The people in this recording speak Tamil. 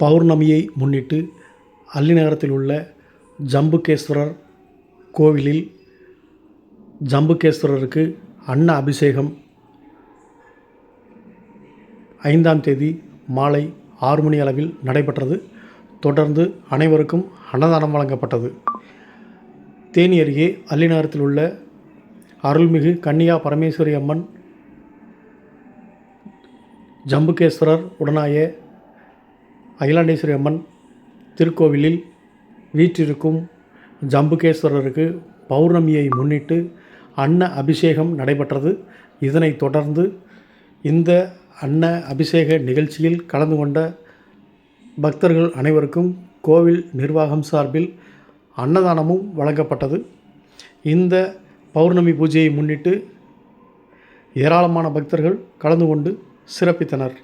பௌர்ணமியை முன்னிட்டு அல்லிநகரத்தில் உள்ள ஜம்புகேஸ்வரர் கோவிலில் ஜம்புகேஸ்வரருக்கு அன்ன அபிஷேகம். ஐந்தாம் தேதி மாலை ஆறு மணி அளவில் நடைபெற்றது. தொடர்ந்து அனைவருக்கும் அன்னதானம் வழங்கப்பட்டது. தேனி அருகே அல்லிநகரத்தில் உள்ள அருள்மிகு கன்னியா பரமேஸ்வரி அம்மன் ஜம்புகேஸ்வரர் உடனாய அகிலாண்டேஸ்வரி அம்மன் திருக்கோவிலில் வீற்றிருக்கும் ஜம்புகேஸ்வரருக்கு பௌர்ணமியை முன்னிட்டு அன்ன அபிஷேகம் நடைபெற்றது. இதனைத் தொடர்ந்து இந்த அன்ன அபிஷேக நிகழ்ச்சியில் கலந்து கொண்ட பக்தர்கள் அனைவருக்கும் கோவில் நிர்வாகம் சார்பில் அன்னதானமும் வழங்கப்பட்டது. இந்த பௌர்ணமி பூஜையை முன்னிட்டு ஏராளமான பக்தர்கள் கலந்து கொண்டு சிறப்பித்தனர்.